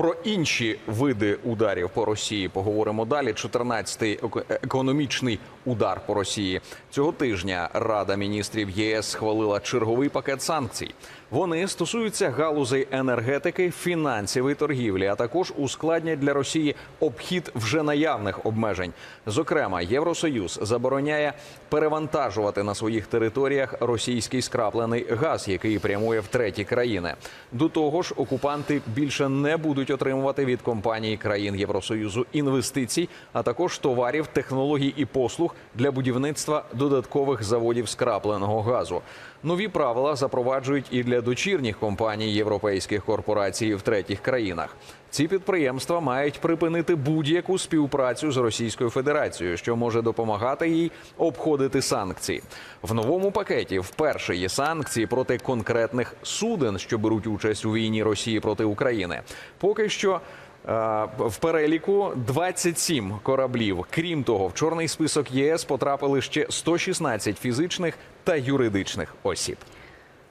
Про інші види ударів по Росії поговоримо далі. 14-й економічний удар по Росії цього тижня. Рада міністрів ЄС схвалила черговий пакет санкцій. Вони стосуються галузей енергетики, фінансів і торгівлі, а також ускладнять для Росії обхід вже наявних обмежень. Зокрема, Євросоюз забороняє перевантажувати на своїх територіях російський скраплений газ, який прямує в треті країни. До того ж, окупанти більше не будуть отримувати від компаній країн Євросоюзу інвестицій, а також товарів, технологій і послуг для будівництва додаткових заводів скрапленого газу. Нові правила запроваджують і для дочірніх компаній європейських корпорацій в третіх країнах. Ці підприємства мають припинити будь-яку співпрацю з Російською Федерацією, що може допомагати їй обходити санкції. В новому пакеті вперше є санкції проти конкретних суден, що беруть участь у війні Росії проти України. Поки що. Е, В переліку 27 кораблів. Крім того, в чорний список ЄС потрапили ще 116 фізичних та юридичних осіб.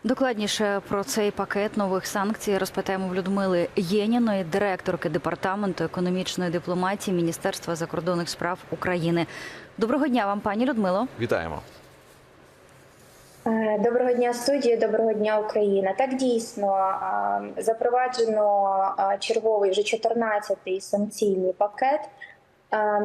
Докладніше про цей пакет нових санкцій розпитаємо в Людмили Єніної, директорки департаменту економічної дипломатії Міністерства закордонних справ України. Доброго дня вам, пані Людмило. Вітаємо. Е, Доброго дня, студії, доброго дня, Україна. Так дійсно запроваджено черговий вже 14-й санкційний пакет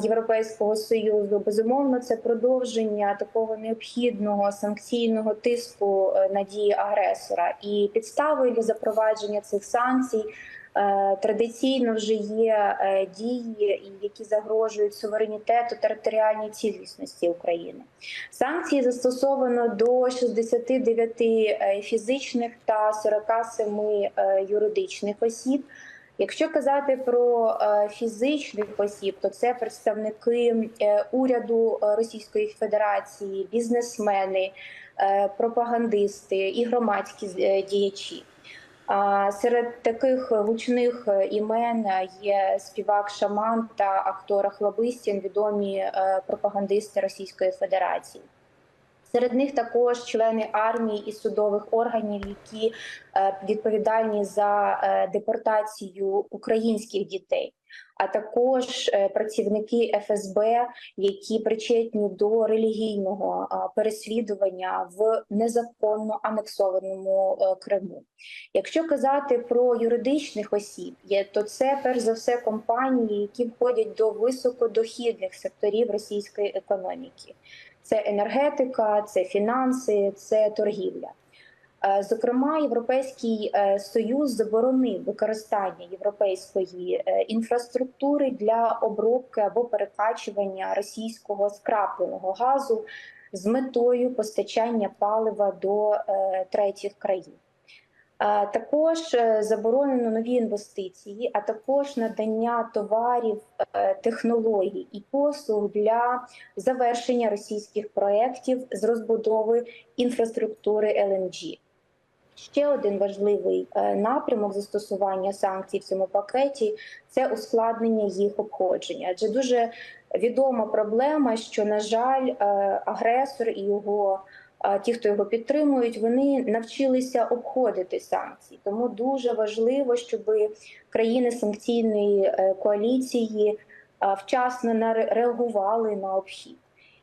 Європейського союзу. Безумовно, це продовження такого необхідного санкційного тиску е, на дії агресора. І підставою для запровадження цих санкцій е, традиційно вже є е, дії, які загрожують суверенітету територіальній цілісності України. Санкції застосовано до 69 е, фізичних та 47 е, юридичних осіб. Якщо казати про е, фізичних осіб, то це представники е, уряду е, Російської Федерації, бізнесмени, е, пропагандисти і громадські е, діячі. Серед таких гучних е, імен є співак Шаман та актор Хлобистін, відомі е, пропагандисти Російської Федерації. Серед них також члени армії і судових органів, які е, відповідальні за депортацію українських дітей, а також е, працівники ФСБ, які причетні до релігійного переслідування в незаконно анексованому е, Криму. Якщо казати про юридичних осіб, то це перш за все компанії, які входять до високодохідних секторів російської економіки. Це енергетика, це фінанси, це торгівля. Е, Зокрема, Європейський е, союз заборонив використання європейської е, інфраструктури для обробки або перекачування російського скрапленого газу з метою постачання палива до третіх країн. Також заборонено нові інвестиції, а також надання товарів, технологій і послуг для завершення російських проєктів з розбудови інфраструктури ЛНГ. Ще один важливий е, напрямок застосування санкцій в цьому пакеті це ускладнення їх обходження. Адже дуже відома проблема, що на жаль, е, агресор і його ті, хто його підтримують, вони навчилися обходити санкції. Тому дуже важливо, щоб країни санкційної е, коаліції вчасно реагували на обхід.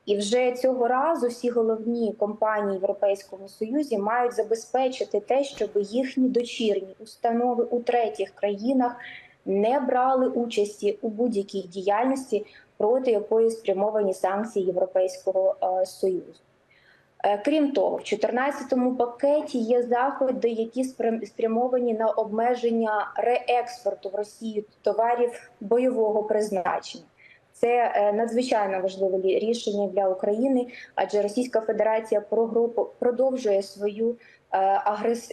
І вже цього разу всі головні компанії в Європейському Союзі мають забезпечити те, щоб їхні дочірні установи у третіх країнах не брали участі у будь-якій діяльності, проти якої спрямовані санкції Європейського е, Союзу. Е, Крім того, в 2014 пакеті є заходи, які спрямовані на обмеження реекспорту в Росію товарів бойового призначення. Це е, надзвичайно важливе рішення для України, адже Російська Федерація продовжує свою е,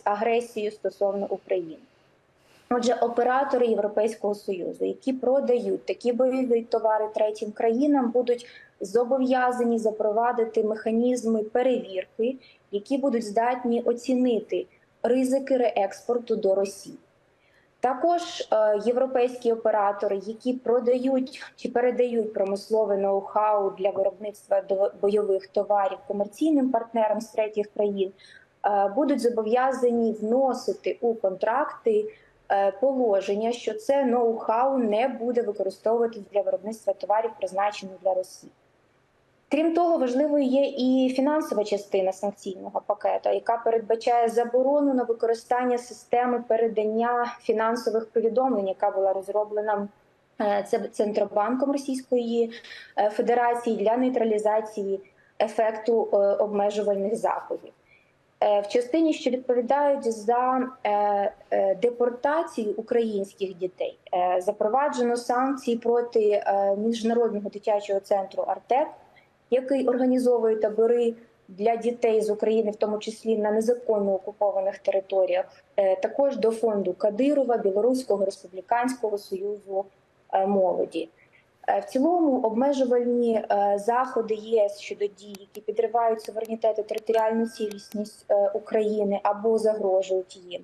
агресію стосовно України. Отже, оператори Європейського союзу, які продають такі бойові товари третім країнам, будуть зобов'язані запровадити механізми перевірки, які будуть здатні оцінити ризики реекспорту до Росії. Також е, європейські оператори, які продають чи передають промислове ноу-хау для виробництва до- бойових товарів комерційним партнерам з третіх країн, е, будуть зобов'язані вносити у контракти е, положення, що це ноу-хау не буде використовуватись для виробництва товарів, призначених для Росії. Крім того, важливою є і фінансова частина санкційного пакету, яка передбачає заборону на використання системи передання фінансових повідомлень, яка була розроблена е, Центробанком Російської е, Федерації для нейтралізації ефекту е, обмежувальних заходів. В частині, що відповідають за депортацію українських дітей, запроваджено санкції проти міжнародного дитячого центру Артек, який організовує табори для дітей з України, в тому числі на незаконно окупованих територіях, Е, також до фонду Кадирова, Білоруського республіканського союзу е, молоді. Е, В цілому обмежувальні заходи ЄС щодо дій, які підривають суверенітет і територіальну цілісність України або загрожують їм.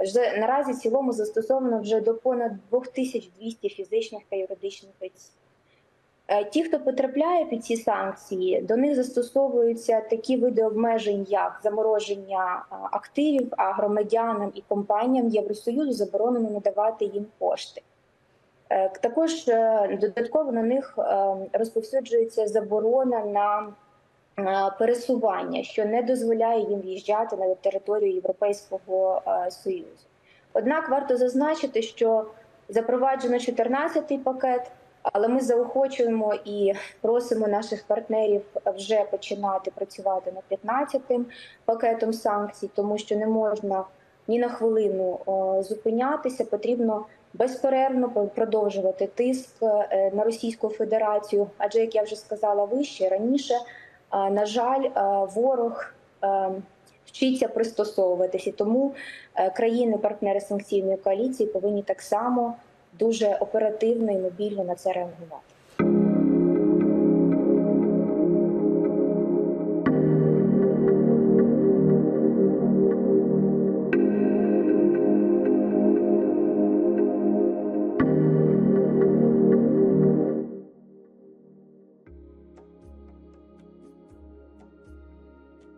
Вже наразі в цілому застосовано вже до понад 2200 фізичних та юридичних осіб. Е, Ті, хто потрапляє під ці санкції, до них застосовуються такі види обмежень, як замороження активів, а громадянам і компаніям Євросоюзу заборонено надавати їм кошти. Е, Також е, додатково на них е, розповсюджується заборона на е, пересування, що не дозволяє їм в'їжджати на територію Європейського е, Союзу. Однак варто зазначити, що запроваджено 14-й пакет, але ми заохочуємо і просимо наших партнерів вже починати працювати над 15-тим пакетом санкцій, тому що не можна ні на хвилину зупинятися. Потрібно безперервно продовжувати тиск е, на Російську Федерацію. Адже, як я вже сказала вище раніше, на жаль, ворог е, вчиться пристосовуватися, тому е, країни-партнери санкційної коаліції повинні так само дуже оперативно і мобільно на це реагувати.